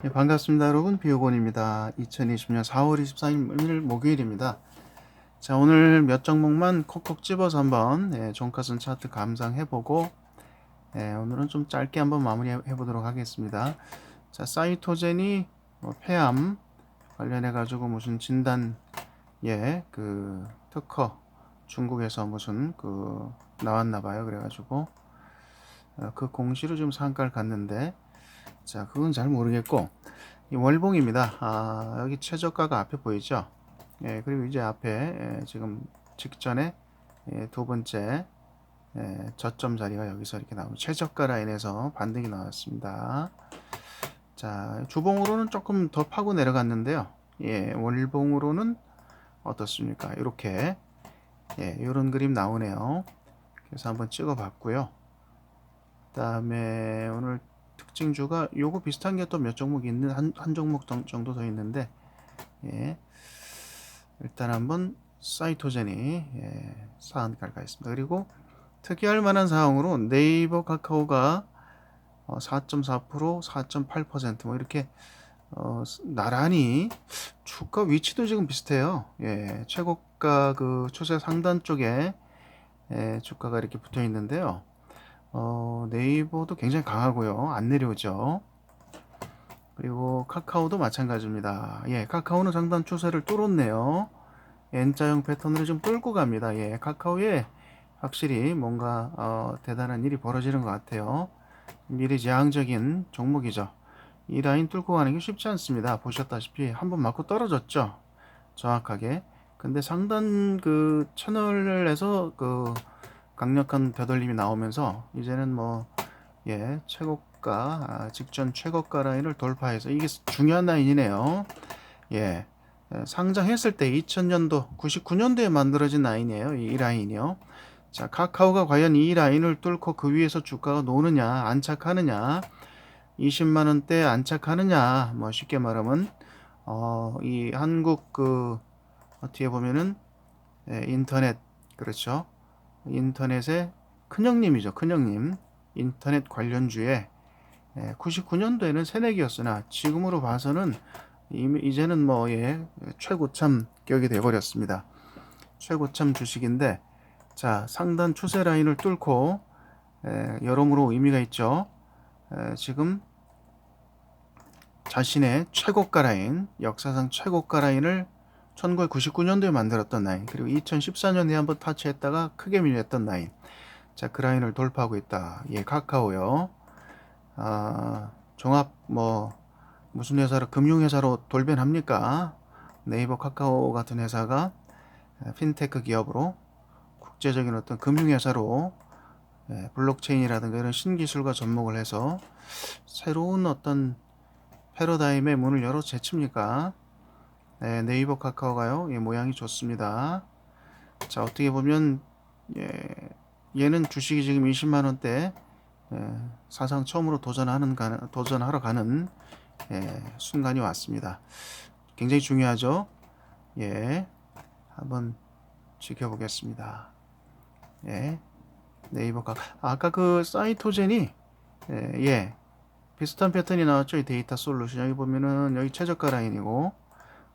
네, 반갑습니다 여러분. 비오곤입니다. 2020년 4월 24일 목요일입니다. 자 오늘 몇 종목만 콕콕 집어서 한번 예, 종가선 차트 감상해보고 예, 오늘은 좀 짧게 한번 마무리해 보도록 하겠습니다. 자 사이토젠이 뭐 폐암 관련해 가지고 무슨 진단 예그 특허 중국에서 무슨 그 나왔나 봐요. 그래 가지고 어, 그 공시로 좀 상가를 갔는데 자, 그건 잘 모르겠고 이 월봉입니다. 아, 여기 최저가가 앞에 보이죠? 예, 그리고 이제 앞에 예, 지금 직전에 예, 두 번째 예, 저점 자리가 여기서 이렇게 나오면 최저가 라인에서 반등이 나왔습니다. 자, 주봉으로는 조금 더 파고 내려갔는데요. 예, 월봉으로는 어떻습니까? 이렇게 예, 이런 그림 나오네요. 그래서 한번 찍어봤고요. 그다음에 오늘 특징주가 요거 비슷한 게 또 몇 종목 있는 한, 한 종목 정도 더 있는데 예. 일단 한번 사이토젠이 예, 상한가가 있습니다. 그리고 특이할 만한 사항으로 네이버 카카오가 어, 4.4% 4.8%뭐 이렇게 어, 나란히 주가 위치도 지금 비슷해요. 예, 최고가 그 추세 상단 쪽에 예, 주가가 이렇게 붙어 있는데요. 어, 네이버도 굉장히 강하고요. 안 내려오죠. 그리고 카카오도 마찬가지입니다. 예, 카카오는 상단 추세를 뚫었네요. N자형 패턴으로 좀 끌고 갑니다. 예, 카카오에 확실히 뭔가 어, 대단한 일이 벌어지는 것 같아요. 미래지향적인 종목이죠. 이 라인 뚫고 가는 게 쉽지 않습니다. 보셨다시피 한 번 맞고 떨어졌죠. 정확하게. 근데 상단 그 채널에서 그 강력한 되돌림이 나오면서 이제는 뭐 예, 최고가 아, 직전 최고가 라인을 돌파해서 이게 중요한 라인이네요. 예. 상장했을 때 2000년도 99년도에 만들어진 라인이에요. 이 라인이요. 자, 카카오가 과연 이 라인을 뚫고 그 위에서 주가가 노느냐, 안착하느냐, 20만 원대 안착하느냐, 뭐 쉽게 말하면 어, 이 한국 그 어떻게 보면은 예, 인터넷 그렇죠. 인터넷의 큰형님이죠. 큰형님. 인터넷 관련주에 99년도에는 새내기였으나 지금으로 봐서는 이제는 뭐 예, 최고참 격이 돼버렸습니다. 최고참 주식인데 자 상단 추세 라인을 뚫고 에, 여러모로 의미가 있죠. 에, 지금 자신의 최고가 라인 역사상 최고가 라인을 1999년도에 만들었던 라인 그리고 2014년에 한번 타치했다가 크게 밀렸던 라인. 자 그 라인을 돌파하고 있다. 예 카카오요. 아 종합 뭐 무슨 회사로 금융회사로 돌변합니까? 네이버 카카오 같은 회사가 핀테크 기업으로 국제적인 어떤 금융회사로 예, 블록체인이라든가 이런 신기술과 접목을 해서 새로운 어떤 패러다임의 문을 열어 제칩니까? 네, 네이버 카카오가요. 예, 모양이 좋습니다. 자, 어떻게 보면 예, 얘는 주식이 지금 20만 원대 예, 사상 처음으로 도전하는 도전하러 가는 예, 순간이 왔습니다. 굉장히 중요하죠. 예, 한번 지켜보겠습니다. 예, 네이버 카카오. 아까 그 사이토젠이 예, 예, 비슷한 패턴이 나왔죠. 이 데이터 솔루션 여기 보면은 여기 최저가 라인이고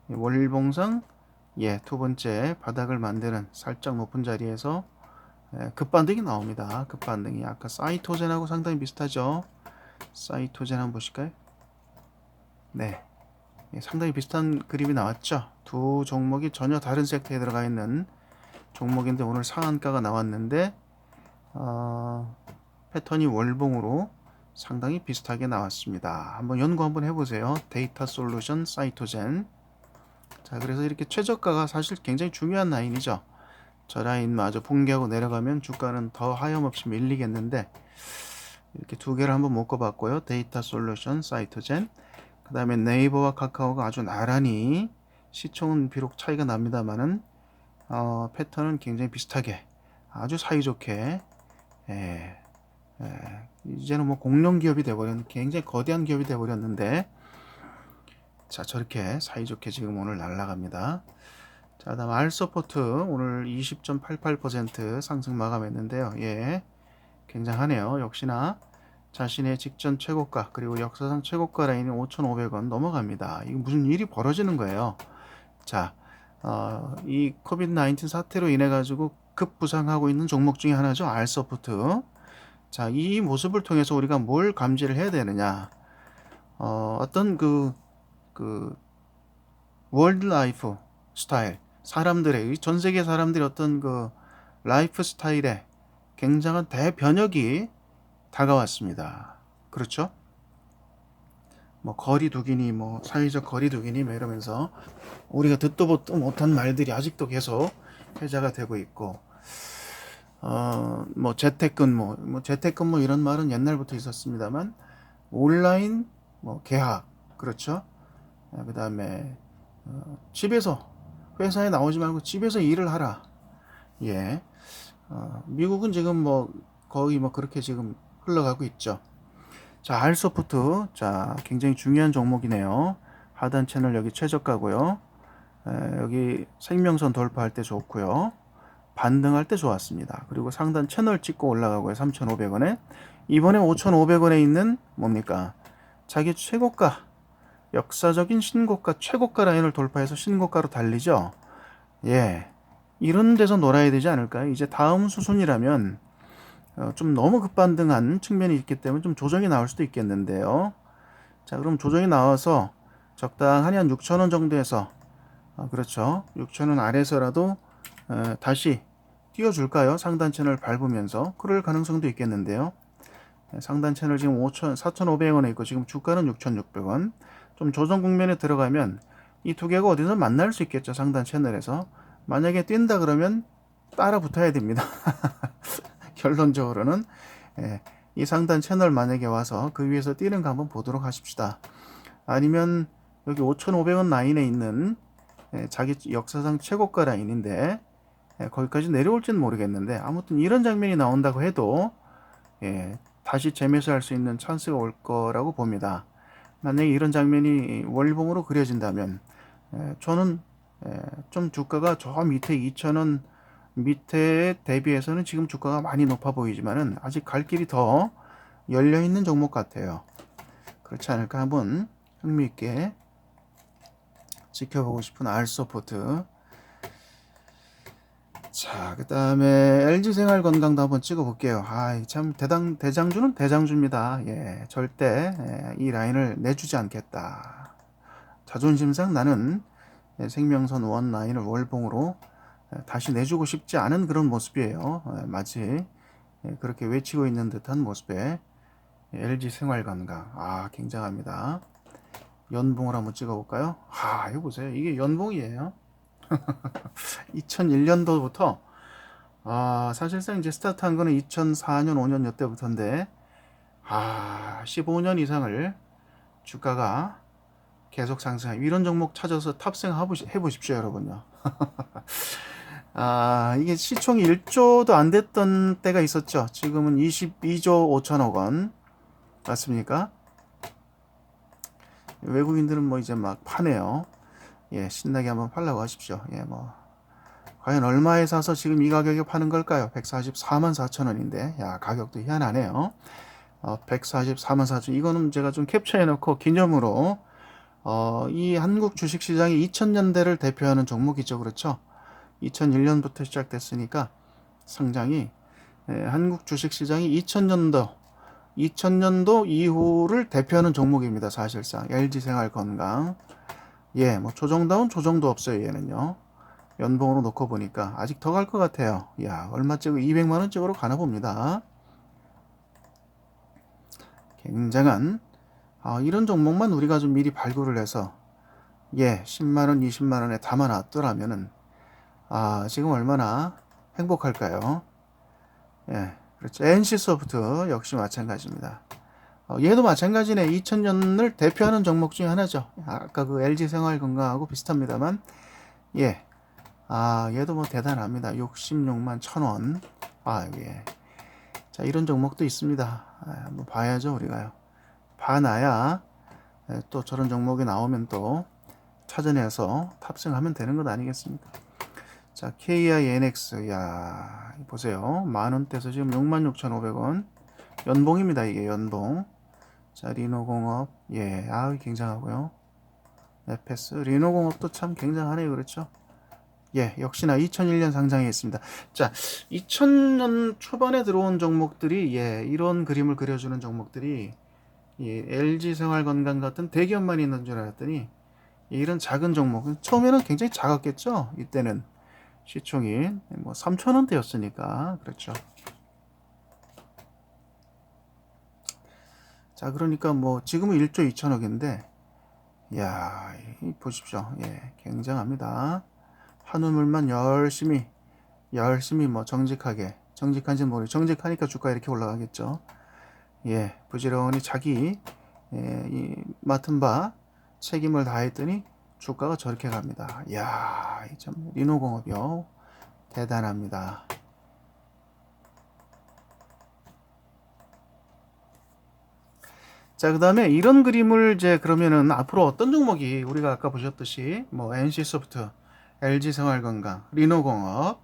월봉상 예, 두 번째 바닥을 만드는 살짝 높은 자리에서 예, 급반등이 나옵니다. 급반등이 아까 사이토젠하고 상당히 비슷하죠. 사이토젠 한번 보실까요? 네. 예, 상당히 비슷한 그림이 나왔죠. 두 종목이 전혀 다른 섹터에 들어가 있는 종목인데 오늘 상한가가 나왔는데 어, 패턴이 월봉으로 상당히 비슷하게 나왔습니다. 한번 연구 한번 해보세요. 데이터 솔루션 사이토젠 자, 그래서 이렇게 최저가가 사실 굉장히 중요한 라인이죠. 저 라인마저 붕괴하고 내려가면 주가는 더 하염없이 밀리겠는데 이렇게 두 개를 한번 묶어봤고요. 데이터 솔루션, 사이트젠. 그 다음에 네이버와 카카오가 아주 나란히 시총은 비록 차이가 납니다만은 어, 패턴은 굉장히 비슷하게 아주 사이좋게 예, 예, 이제는 뭐 공룡 기업이 돼버렸는 굉장히 거대한 기업이 돼버렸는데 자 저렇게 사이좋게 지금 오늘 날라갑니다. 자 다음 알서포트 오늘 20.88% 상승 마감했는데요. 예, 굉장하네요. 역시나 자신의 직전 최고가 그리고 역사상 최고가 라인인 5,500원 넘어갑니다. 이거 무슨 일이 벌어지는 거예요. 자, 어, 이 코비드 19 사태로 인해 가지고 급부상하고 있는 종목 중에 하나죠. 알소프트. 자, 이 모습을 통해서 우리가 뭘 감지를 해야 되느냐? 어, 어떤 그, 그, 월드 라이프 스타일, 사람들의, 전 세계 사람들의 어떤 그, 라이프 스타일에 굉장한 대변혁이 다가왔습니다. 그렇죠? 뭐, 거리 두기니, 뭐, 사회적 거리 두기니, 뭐 이러면서 우리가 듣도 보도 못한 말들이 아직도 계속 회자가 되고 있고, 어, 뭐 재택근무, 뭐 재택근무 이런 말은 옛날부터 있었습니다만 온라인 뭐 계약 그렇죠. 그 다음에 어, 집에서 회사에 나오지 말고 집에서 일을 하라. 예. 어, 미국은 지금 뭐 거의 뭐 그렇게 지금 흘러가고 있죠. 자, 알소프트. 자, 굉장히 중요한 종목이네요. 하단 채널 여기 최저가고요. 에, 여기 생명선 돌파할 때 좋고요. 반등할 때 좋았습니다. 그리고 상단 채널 찍고 올라가고요. 3,500원에. 이번에 5,500원에 있는 뭡니까? 자기 최고가, 역사적인 신고가, 최고가 라인을 돌파해서 신고가로 달리죠. 예. 이런 데서 놀아야 되지 않을까요? 이제 다음 수순이라면 어, 좀 너무 급반등한 측면이 있기 때문에 좀 조정이 나올 수도 있겠는데요. 자, 그럼 조정이 나와서 적당하니 한 6,000원 정도에서 어, 그렇죠. 6,000원 아래서라도 에, 다시 띄워줄까요? 상단 채널 밟으면서 그럴 가능성도 있겠는데요. 에, 상단 채널 지금 5천 4,500원에 있고 지금 주가는 6,600원. 좀 조정 국면에 들어가면 이 두 개가 어디서 만날 수 있겠죠. 상단 채널에서 만약에 뛴다 그러면 따라 붙어야 됩니다. 결론적으로는 예, 이 상단 채널 만약에 와서 그 위에서 뛰는 거 한번 보도록 하십시다. 아니면 여기 5,500원 라인에 있는 예, 자기 역사상 최고가 라인인데 예, 거기까지 내려올지는 모르겠는데 아무튼 이런 장면이 나온다고 해도 예, 다시 재매수할 수 있는 찬스가 올 거라고 봅니다. 만약에 이런 장면이 월봉으로 그려진다면 예, 저는 예, 좀 주가가 저 밑에 2,000원 밑에 대비해서는 지금 주가가 많이 높아 보이지만은 아직 갈 길이 더 열려 있는 종목 같아요. 그렇지 않을까 한번 흥미있게 지켜보고 싶은 알소포트. 자, 그 다음에 LG 생활 건강도 한번 찍어볼게요. 아, 참, 대당, 대장주는 대장주입니다. 예, 절대 예, 이 라인을 내주지 않겠다. 자존심상 나는 예, 생명선 원 라인을 월봉으로 예, 다시 내주고 싶지 않은 그런 모습이에요. 예, 마치 예, 그렇게 외치고 있는 듯한 모습의 LG 생활 건강. 아, 굉장합니다. 연봉을 한번 찍어볼까요? 아, 이거 보세요. 이게 연봉이에요. 2001년도부터 아, 사실상 이제 스타트한 거는 2004년, 5년 이때부터인데 아, 15년 이상을 주가가 계속 상승. 이런 종목 찾아서 탑승 해 보십시오, 여러분요. 아, 이게 시총이 1조도 안 됐던 때가 있었죠. 지금은 22조 5천억 원. 맞습니까? 외국인들은 뭐 이제 막 파네요. 예, 신나게 한번 팔라고 하십시오. 예, 뭐. 과연 얼마에 사서 지금 이 가격에 파는 걸까요? 144만 4천 원인데, 야, 가격도 희한하네요. 어, 144만 4천 이거는 제가 좀 캡처해 놓고 기념으로, 어, 이 한국 주식 시장이 2000년대를 대표하는 종목이죠. 그렇죠? 2001년부터 시작됐으니까 상장이, 예, 한국 주식 시장이 2000년도, 2000년도 이후를 대표하는 종목입니다. 사실상. LG생활 건강. 예, 뭐 조정다운 조정도 없어요. 얘는요. 연봉으로 놓고 보니까 아직 더 갈 것 같아요. 야, 얼마쯤 200만 원쯤으로 가나 봅니다. 굉장한 아, 이런 종목만 우리가 좀 미리 발굴을 해서 예, 10만 원, 20만 원에 담아놨더라면은 아, 지금 얼마나 행복할까요? 예. 그렇죠. NC소프트 역시 마찬가지입니다. 어, 얘도 마찬가지네. 2000년을 대표하는 종목 중에 하나죠. 아까 그 LG 생활 건강하고 비슷합니다만, 예. 아, 얘도 뭐 대단합니다. 66만 1000원. 아, 예. 자, 이런 종목도 있습니다. 아, 한번 봐야죠, 우리가요. 봐놔야 예, 또 저런 종목이 나오면 또 찾아내서 탑승하면 되는 것 아니겠습니까? 자, KINX, 야, 보세요. 만 원대에서 지금 66,500원. 연봉입니다. 이게 연봉. 자, 리노공업. 예, 아 굉장하고요. 네페스. 리노공업도 참 굉장하네요. 그렇죠? 예, 역시나 2001년 상장에 있습니다. 자, 2000년 초반에 들어온 종목들이 예, 이런 그림을 그려주는 종목들이 예, LG 생활건강 같은 대기업만 있는 줄 알았더니 이런 작은 종목은 처음에는 굉장히 작았겠죠. 이때는 시총이 뭐 3천 원대였으니까 그렇죠. 자, 그러니까 뭐 지금은 1조 2천억인데, 야, 이 보십시오. 예, 굉장합니다. 한우물만 열심히 열심히 뭐 정직하게 정직한지 모르 정직하니까 주가 이렇게 올라가겠죠. 예, 부지런히 자기 예, 이 맡은 바 책임을 다했더니 주가가 저렇게 갑니다. 야, 참 리노공업이요 대단합니다. 자, 그 다음에 이런 그림을 이제 그러면은 앞으로 어떤 종목이 우리가 아까 보셨듯이 뭐 NC소프트, LG생활건강, 리노공업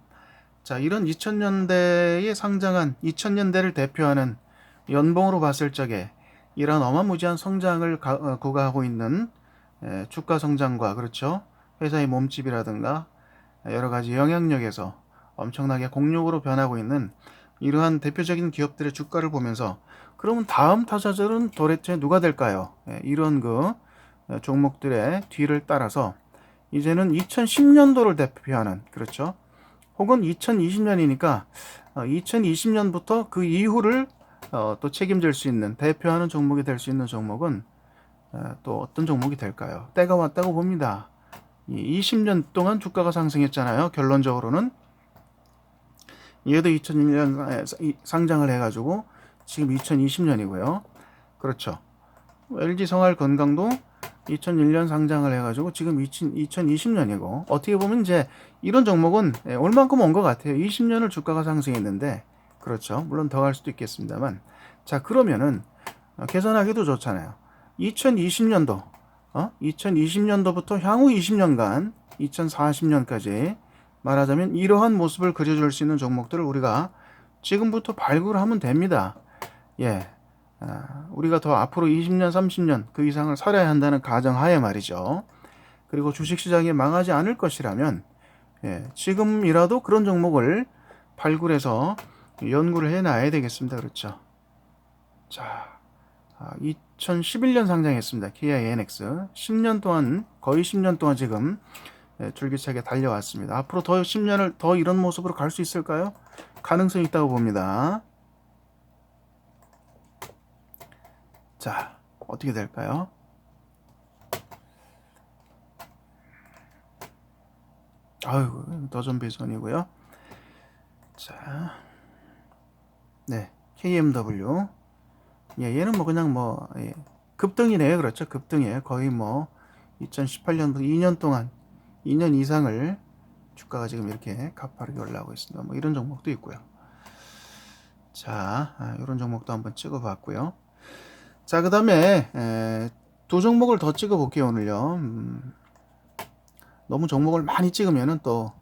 자, 이런 2000년대에 상장한 2000년대를 대표하는 연봉으로 봤을 적에 이런 어마무지한 성장을 가, 어, 구가하고 있는 에, 주가 성장과 그렇죠. 회사의 몸집이라든가 여러 가지 영향력에서 엄청나게 공룡으로 변하고 있는 이러한 대표적인 기업들의 주가를 보면서 그러면 다음 타자들은 도대체 누가 될까요? 예, 이런 그 어, 종목들의 뒤를 따라서 이제는 2010년도를 대표하는 그렇죠. 혹은 2020년이니까 2020년부터 그 이후를 어, 또 책임질 수 있는 대표하는 종목이 될 수 있는 종목은 어, 또 어떤 종목이 될까요? 때가 왔다고 봅니다. 20년 동안 주가가 상승했잖아요. 결론적으로는 얘도 2001년 상장을 해가지고 지금 2020년이고요. 그렇죠. LG 성할 건강도 2001년 상장을 해가지고 지금 2020년이고 어떻게 보면 이제 이런 종목은 예, 얼만큼 온 것 같아요. 20년을 주가가 상승했는데 그렇죠. 물론 더 갈 수도 있겠습니다만 자 그러면은 어, 계산하기도 좋잖아요. 2020년도 어? 2020년도부터 향후 20년간 2040년까지 말하자면 이러한 모습을 그려줄 수 있는 종목들을 우리가 지금부터 발굴하면 됩니다. 예, 아, 우리가 더 앞으로 20년, 30년 그 이상을 살아야 한다는 가정하에 말이죠. 그리고 주식시장이 망하지 않을 것이라면 예, 지금이라도 그런 종목을 발굴해서 연구를 해놔야 되겠습니다. 그렇죠. 자, 2011년 아, 상장했습니다. ENX 10년 동안 거의 10년 동안 지금 예, 줄기차게 달려왔습니다. 앞으로 더 10년을 더 이런 모습으로 갈 수 있을까요? 가능성이 있다고 봅니다. 자, 어떻게 될까요? 아유, 더전 배선이고요. 자, 네, KMW. 예, 얘는 뭐 그냥 뭐 예, 급등이네요, 그렇죠? 급등이에요. 거의 뭐 2018년부터 2년 동안 2년 이상을 주가가 지금 이렇게 가파르게 올라오고 있습니다. 뭐 이런 종목도 있고요. 자, 아, 이런 종목도 한번 찍어봤고요. 자, 그 다음에 두 종목을 더 찍어 볼게요, 오늘요. 음, 너무 종목을 많이 찍으면은 또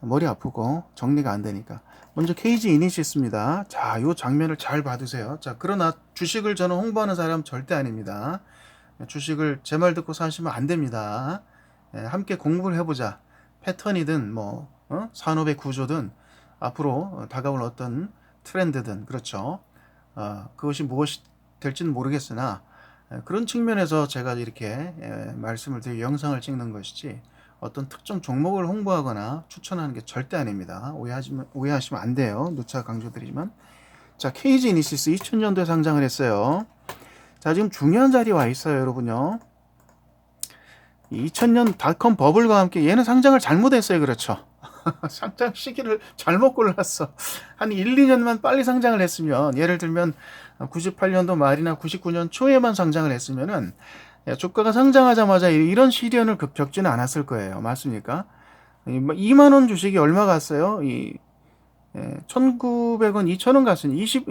머리 아프고 정리가 안 되니까. 먼저 KG 이니시스입니다. 자, 요 장면을 잘 봐두세요. 자, 그러나 주식을 저는 홍보하는 사람 절대 아닙니다. 주식을 제 말 듣고 사시면 안 됩니다. 예, 함께 공부를 해보자. 패턴이든 뭐 어? 산업의 구조든 앞으로 다가올 어떤 트렌드든 그렇죠. 어, 그것이 무엇이 될지는 모르겠으나 그런 측면에서 제가 이렇게 말씀을 드리고 영상을 찍는 것이지 어떤 특정 종목을 홍보하거나 추천하는 게 절대 아닙니다. 오해하시면, 오해하시면 안 돼요. 누차 강조드리지만. 자, KG 이니시스 2000년도에 상장을 했어요. 자, 지금 중요한 자리에 와 있어요, 여러분요. 2000년 닷컴 버블과 함께 얘는 상장을 잘못했어요. 그렇죠. 상장 시기를 잘못 골랐어. 한 1, 2년만 빨리 상장을 했으면 예를 들면 98년도 말이나 99년 초에만 상장을 했으면은 주가가 상장하자마자 이런 시련을 겪지는 않았을 거예요. 맞습니까? 2만 원 주식이 얼마 갔어요? 이 1,900원, 2,000원 갔으니 20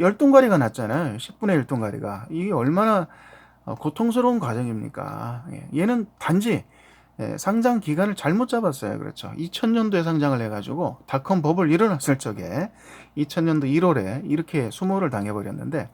열동가리가 났잖아요. 10분의 1동가리가. 이게 얼마나 고통스러운 과정입니까? 얘는 단지 예, 상장 기간을 잘못 잡았어요. 그렇죠. 2000년도에 상장을 해가지고 닷컴 버블 일어났을 적에 2000년도 1월에 이렇게 수모를 당해버렸는데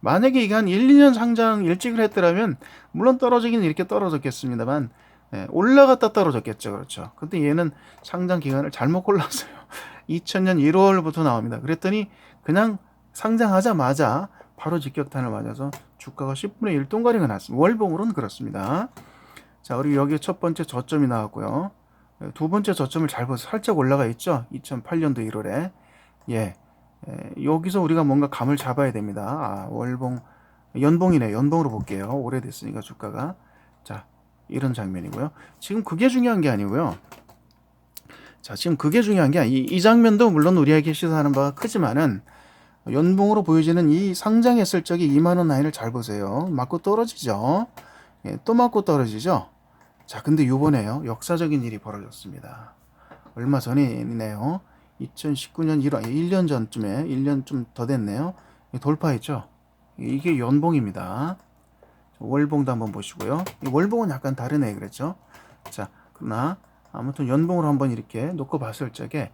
만약에 이게 한 1, 2년 상장 일찍을 했더라면 물론 떨어지긴 이렇게 떨어졌겠습니다만 예, 올라갔다 떨어졌겠죠. 그렇죠. 근데 얘는 상장 기간을 잘못 골랐어요. 2000년 1월부터 나옵니다. 그랬더니 그냥 상장하자마자 바로 직격탄을 맞아서 주가가 10분의 1 동가리가 났습니다. 월봉으로는 그렇습니다. 자, 그리고 여기 첫 번째 저점이 나왔고요. 두 번째 저점을 잘 보세요. 살짝 올라가 있죠? 2008년도 1월에. 예. 에, 여기서 우리가 뭔가 감을 잡아야 됩니다. 아, 월봉, 연봉이네. 연봉으로 볼게요. 오래됐으니까 주가가. 자, 이런 장면이고요. 지금 그게 중요한 게 아니고요. 자, 지금 그게 중요한 게 아니, 이, 이 장면도 물론 우리에게 시사하는 바가 크지만은 연봉으로 보여지는 이 상장했을 적에 2만원 라인을 잘 보세요. 맞고 떨어지죠. 예, 또 맞고 떨어지죠. 자, 근데 요번에요. 역사적인 일이 벌어졌습니다. 얼마 전이네요. 2019년 1월, 1년 전쯤에, 1년 좀 더 됐네요. 돌파했죠. 이게 연봉입니다. 월봉도 한번 보시고요. 이 월봉은 약간 다르네, 그랬죠. 자, 그러나 아무튼 연봉으로 한번 이렇게 놓고 봤을 적에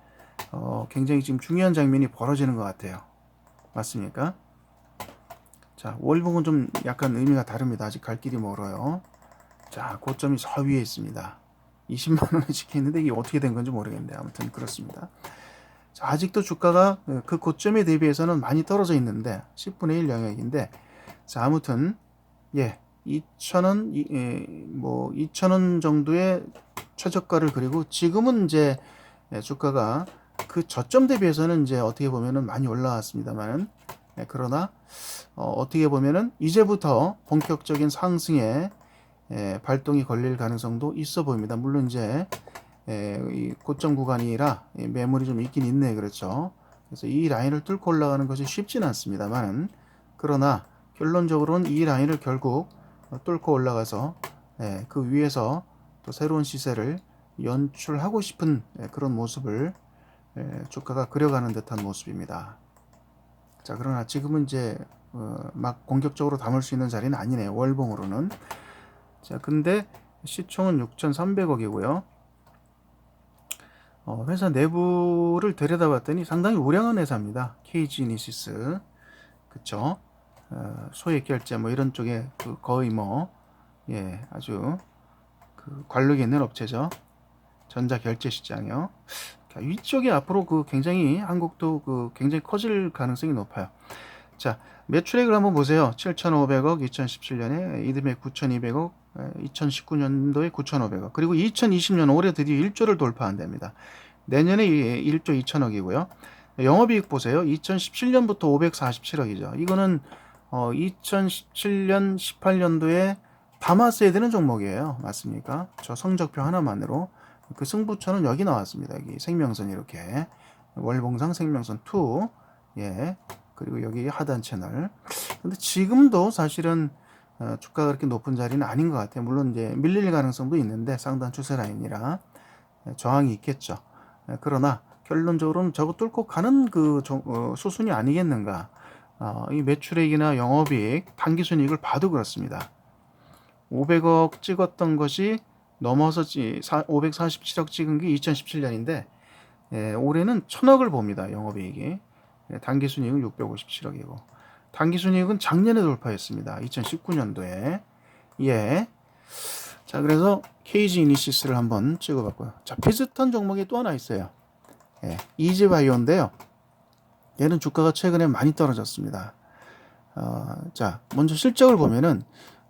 어, 굉장히 지금 중요한 장면이 벌어지는 것 같아요. 맞습니까? 자, 월봉은 좀 약간 의미가 다릅니다. 아직 갈 길이 멀어요. 자, 고점이 저 위에 있습니다. 20만 원을 지켰는데 이게 어떻게 된 건지 모르겠는데 아무튼 그렇습니다. 자, 아직도 주가가 그 고점에 대비해서는 많이 떨어져 있는데 10분의 1 영역인데 자, 아무튼 예, 2,000원 예, 뭐 2,000원 정도의 최저가를 그리고 지금은 이제 예, 주가가 그 저점 대비해서는 이제 어떻게 보면은 많이 올라왔습니다만은 예, 그러나 어, 떻게 보면은 이제부터 본격적인 상승에 예, 발동이 걸릴 가능성도 있어 보입니다. 물론 이제 예, 이 고점 구간이라 예, 매물이 좀 있긴 있네 그렇죠. 그래서 이 라인을 뚫고 올라가는 것이 쉽지는 않습니다만 그러나 결론적으로는 이 라인을 결국 뚫고 올라가서 예, 그 위에서 또 새로운 시세를 연출하고 싶은 예, 그런 모습을 예, 주가가 그려가는 듯한 모습입니다. 자 그러나 지금은 이제 어, 막 공격적으로 담을 수 있는 자리는 아니네요. 월봉으로는. 자 근데 시총은 6,300억이고요. 어, 회사 내부를 들여다봤더니 상당히 우량한 회사입니다. KG니시스 그쵸? 어, 소액 결제 뭐 이런 쪽에 그 거의 뭐 예, 아주 그 관록이 있는 업체죠. 전자 결제 시장이요. 자, 위쪽에 앞으로 그 굉장히 한국도 그 굉장히 커질 가능성이 높아요. 자, 매출액을 한번 보세요. 7,500억 2017년에 이듬해 9,200억 2019년도에 9,500억 그리고 2020년 올해 드디어 1조를 돌파한답니다. 내년에 1조 2천억이고요. 영업이익 보세요. 2017년부터 547억이죠. 이거는 어, 2017년 18년도에 담았어야 되는 종목이에요. 맞습니까? 저 성적표 하나만으로 그 승부처는 여기 나왔습니다. 여기 생명선 이렇게 월봉상 생명선 2 예. 그리고 여기 하단 채널. 근데 지금도 사실은 어, 주가가 그렇게 높은 자리는 아닌 것 같아요. 물론 이제 밀릴 가능성도 있는데 상단 추세 라인이라 예, 저항이 있겠죠. 예, 그러나 결론적으로는 저거 뚫고 가는 그 어, 수순이 아니겠는가. 어, 이 매출액이나 영업이익, 단기순이익을 봐도 그렇습니다. 500억 찍었던 것이 넘어서 547억 찍은 게 2017년인데 예, 올해는 1000억을 봅니다. 영업이익이. 예, 단기순이익은 657억이고 단기순이익은 작년에 돌파했습니다. 2019년도에. 예. 자, 그래서 KG 이니시스를 한번 찍어봤고요. 자, 비슷한 종목이 또 하나 있어요. 예, 이지바이오인데요. 얘는 주가가 최근에 많이 떨어졌습니다. 어, 자, 먼저 실적을 보면은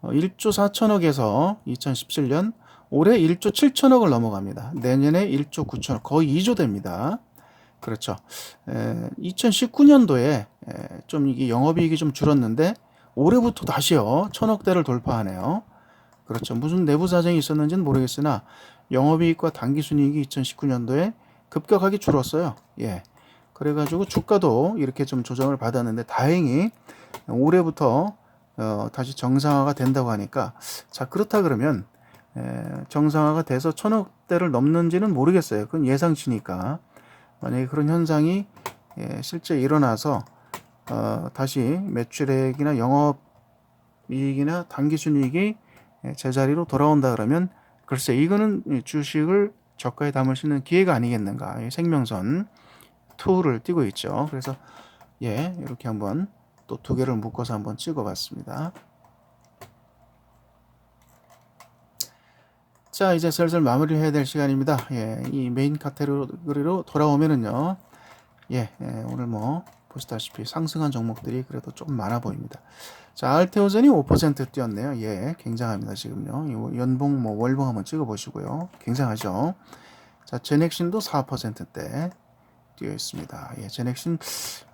1조 어, 4천억에서 2017년 올해 1조 7천억을 넘어갑니다. 내년에 1조 9천억, 거의 2조 됩니다. 그렇죠. 에, 2019년도에 에, 좀 이게 영업이익이 좀 줄었는데 올해부터 다시요 천억대를 돌파하네요. 그렇죠. 무슨 내부 사정이 있었는지는 모르겠으나 영업이익과 당기순이익이 2019년도에 급격하게 줄었어요. 예. 그래가지고 주가도 이렇게 좀 조정을 받았는데 다행히 올해부터 어, 다시 정상화가 된다고 하니까 자 그렇다 그러면 에, 정상화가 돼서 천억 대를 넘는지는 모르겠어요. 그건 예상치니까 만약에 그런 현상이 예, 실제 일어나서 어, 다시 매출액이나 영업 이익이나 당기순이익이 예, 제자리로 돌아온다 그러면 글쎄 이거는 이 주식을 저가에 담을 수 있는 기회가 아니겠는가. 이 생명선 2를 띄고 있죠. 그래서 예, 이렇게 한번 또 두 개를 묶어서 한번 찍어 봤습니다. 자, 이제 슬슬 마무리를 해야 될 시간입니다. 예, 이 메인 카테고리로 돌아오면은요. 예, 예, 오늘 뭐 보시다시피 상승한 종목들이 그래도 조금 많아 보입니다. 자, 알테오전이 5% 뛰었네요. 예, 굉장합니다. 지금요. 이 연봉 뭐 월봉 한번 찍어 보시고요. 굉장하죠. 자, 제넥신도 4%대 뛰어 있습니다. 예, 제넥신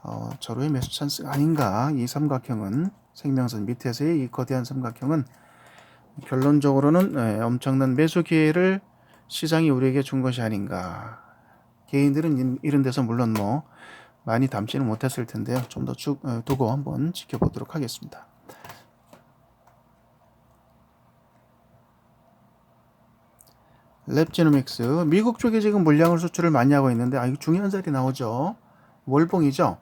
어, 저로의 매수 찬스 아닌가? 이 삼각형은 생명선 밑에서의 이 거대한 삼각형은 결론적으로는 예, 엄청난 매수 기회를 시장이 우리에게 준 것이 아닌가. 개인들은 이런 데서 물론 뭐 많이 담지는 못했을 텐데요. 좀더 어, 두고 한번 지켜보도록 하겠습니다. 랩지노믹스 미국 쪽에 지금 물량을 수출을 많이 하고 있는데 아 이거 중요한 자리 나오죠. 월봉이죠.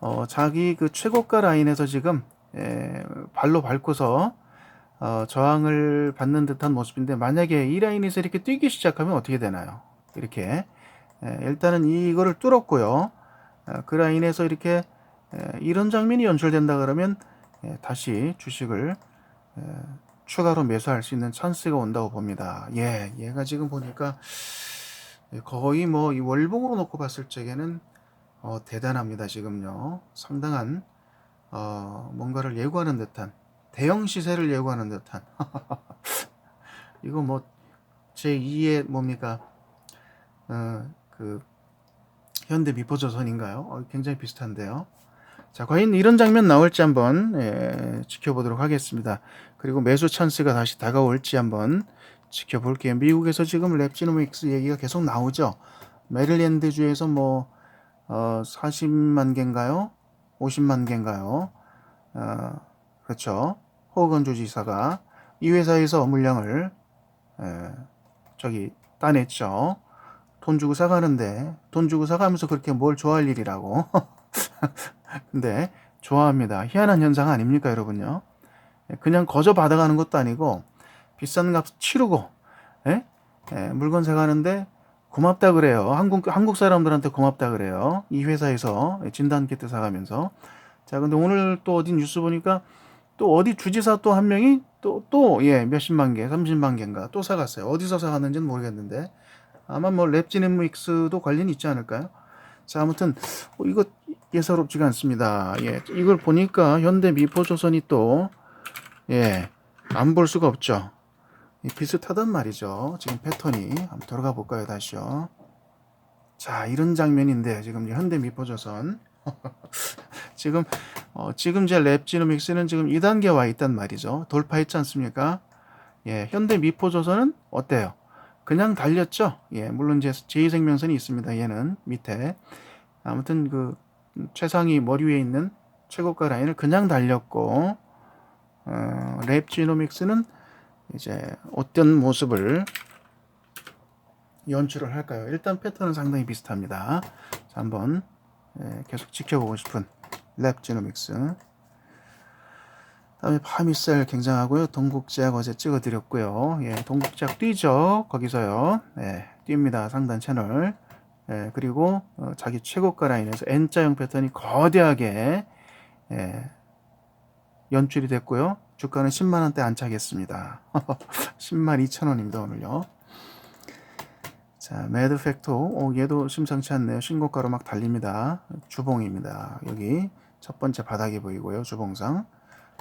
어, 자기 그 최고가 라인에서 지금 에, 발로 밟고서 어, 저항을 받는 듯한 모습인데 만약에 이 라인에서 이렇게 뛰기 시작하면 어떻게 되나요? 이렇게 에, 일단은 이거를 뚫었고요. 어, 그 라인에서 이렇게 에, 이런 장면이 연출된다 그러면 에, 다시 주식을 에, 추가로 매수할 수 있는 찬스가 온다고 봅니다. 예, 얘가 지금 보니까 거의 뭐 이 월봉으로 놓고 봤을 적에는 어, 대단합니다. 지금요. 상당한 어, 뭔가를 예고하는 듯한 대형 시세를 예고하는 듯한 이거 뭐 제 2의 뭡니까 어, 그 현대 미포조선인가요? 어, 굉장히 비슷한데요. 자, 과연 이런 장면 나올지 한번 예, 지켜보도록 하겠습니다. 그리고 매수 찬스가 다시 다가올지 한번 지켜볼게요. 미국에서 지금 랩지노믹스 얘기가 계속 나오죠. 메릴랜드 주에서 뭐 어, 40만 개인가요? 50만 개인가요? 어, 그렇죠. 호건 주지사가 이 회사에서 물량을 에, 저기 따냈죠. 돈 주고 사가는데 돈 주고 사가면서 그렇게 뭘 좋아할 일이라고. 근데 좋아합니다. 희한한 현상 아닙니까, 여러분요? 그냥 거저 받아가는 것도 아니고 비싼 값 치르고 예? 예, 물건 사가는데 고맙다 그래요. 한국 한국 사람들한테 고맙다 그래요. 이 회사에서 진단 키트 사가면서 자 근데 오늘 또 어디 뉴스 보니까 또 어디 주지사 또 한 명이 또 또 예 몇십만 개, 삼십만 개인가 또 사갔어요. 어디서 사갔는지는 모르겠는데 아마 뭐 랩지넷믹스도 관련이 있지 않을까요? 자 아무튼 어, 이거 예사롭지가 않습니다. 예 이걸 보니까 현대 미포조선이 또 예, 안 볼 수가 없죠. 비슷하단 말이죠. 지금 패턴이 한번 들어가 볼까요, 다시요. 자, 이런 장면인데 지금 현대 미포조선 지금 어, 지금 제 랩지노믹스는 지금 2단계 와 있단 말이죠. 돌파했지 않습니까? 예, 현대 미포조선은 어때요? 그냥 달렸죠. 예, 물론 제 제2생명선이 있습니다. 얘는 밑에 아무튼 그 최상위 머리 위에 있는 최고가 라인을 그냥 달렸고 어, 랩지노믹스는 이제 어떤 모습을 연출을 할까요? 일단 패턴은 상당히 비슷합니다. 자, 한번 예, 계속 지켜보고 싶은 랩 지노믹스. 다음에 파미셀 굉장하고요. 동국제약 어제 찍어드렸고요. 예, 동국제약 뛰죠. 거기서요. 예, 뜁니다. 상단 채널. 예, 그리고 어, 자기 최고가 라인에서 N자형 패턴이 거대하게 예, 연출이 됐고요. 주가는 10만 원대 안착했습니다. 10만 2천 원입니다 오늘요. 자 매드 팩토 오, 얘도 심상치 않네요. 신고가로 막 달립니다. 주봉입니다. 여기 첫 번째 바닥이 보이고요. 주봉상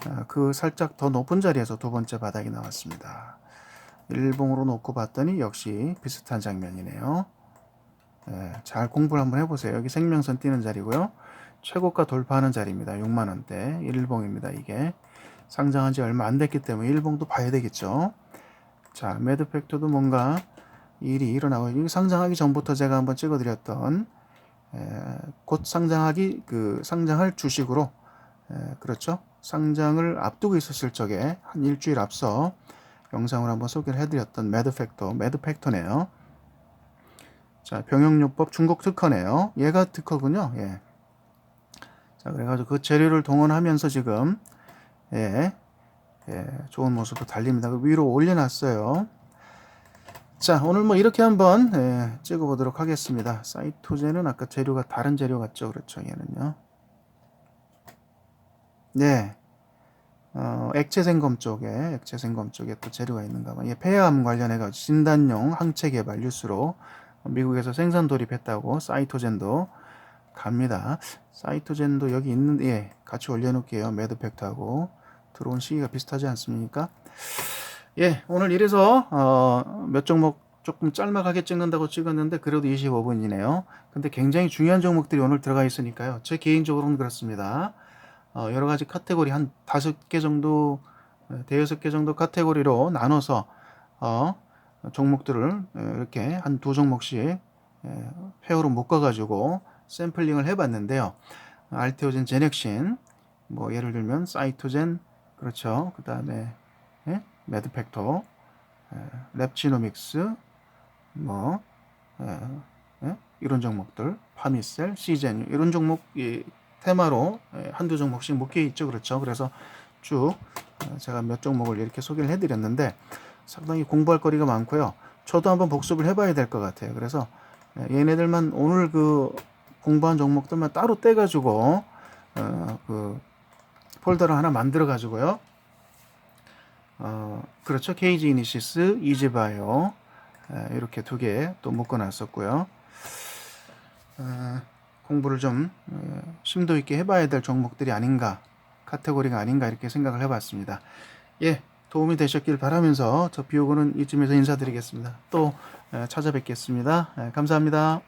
아, 그 살짝 더 높은 자리에서 두 번째 바닥이 나왔습니다. 일봉으로 놓고 봤더니 역시 비슷한 장면이네요. 네, 잘 공부를 한번 해보세요. 여기 생명선 뛰는 자리고요. 최고가 돌파하는 자리입니다. 6만 원대 일봉입니다. 이게 상장한 지 얼마 안 됐기 때문에 일봉도 봐야 되겠죠. 자, 매드팩터도 뭔가 일이 일어나고 이 상장하기 전부터 제가 한번 찍어드렸던 에, 곧 상장하기 그 상장할 주식으로 에, 그렇죠. 상장을 앞두고 있었을 적에 한 일주일 앞서 영상을 한번 소개를 해드렸던 매드팩터 매드팩터네요. 자, 병역요법 중국 특허네요. 얘가 특허군요. 예. 자, 그래가지고 그 재료를 동원하면서 지금, 예, 예, 좋은 모습으로 달립니다. 그 위로 올려놨어요. 자, 오늘 뭐 이렇게 한번 예, 찍어보도록 하겠습니다. 사이토제는 아까 재료가 다른 재료 같죠? 그렇죠, 얘는요. 네. 어, 액체 생검 쪽에, 액체 생검 쪽에 또 재료가 있는가 봐. 예, 폐암 관련해가지고 진단용 항체 개발 뉴스로 미국에서 생산 돌입했다고 사이토젠도 갑니다. 사이토젠도 여기 있는, 예, 같이 올려놓을게요. 매드팩트하고. 들어온 시기가 비슷하지 않습니까? 예, 오늘 이래서 어, 몇 종목 조금 짤막하게 찍는다고 찍었는데 그래도 25분이네요. 근데 굉장히 중요한 종목들이 오늘 들어가 있으니까요. 제 개인적으로는 그렇습니다. 어, 여러 가지 카테고리 한 다섯 개 정도, 어, 대여섯 개 정도 카테고리로 나눠서 어, 종목들을 어, 이렇게 한 두 종목씩 예, 페어로 묶어가지고 샘플링을 해봤는데요. 알테오젠, 제넥신, 뭐 예를 들면 사이토젠, 그렇죠. 그 다음에 예? 매드팩토, 예, 랩치노믹스, 뭐 예, 예? 이런 종목들, 파미셀, 시젠 이런 종목 이 테마로 예, 한두 종목씩 묶여 있죠, 그렇죠. 그래서 쭉 어, 제가 몇 종목을 이렇게 소개를 해드렸는데 상당히 공부할 거리가 많고요. 저도 한번 복습을 해봐야 될 것 같아요. 그래서 예, 얘네들만 오늘 그 공부한 종목들만 따로 떼가지고 어, 그 폴더를 하나 만들어 가지고요. 어, 그렇죠. 케이지 이니시스, 이지바이오 에, 이렇게 두 개 또 묶어놨었고요. 어, 공부를 좀 어, 심도 있게 해봐야 될 종목들이 아닌가, 카테고리가 아닌가 이렇게 생각을 해봤습니다. 예, 도움이 되셨길 바라면서 저 비오고는 이쯤에서 인사드리겠습니다. 또 에, 찾아뵙겠습니다. 에, 감사합니다.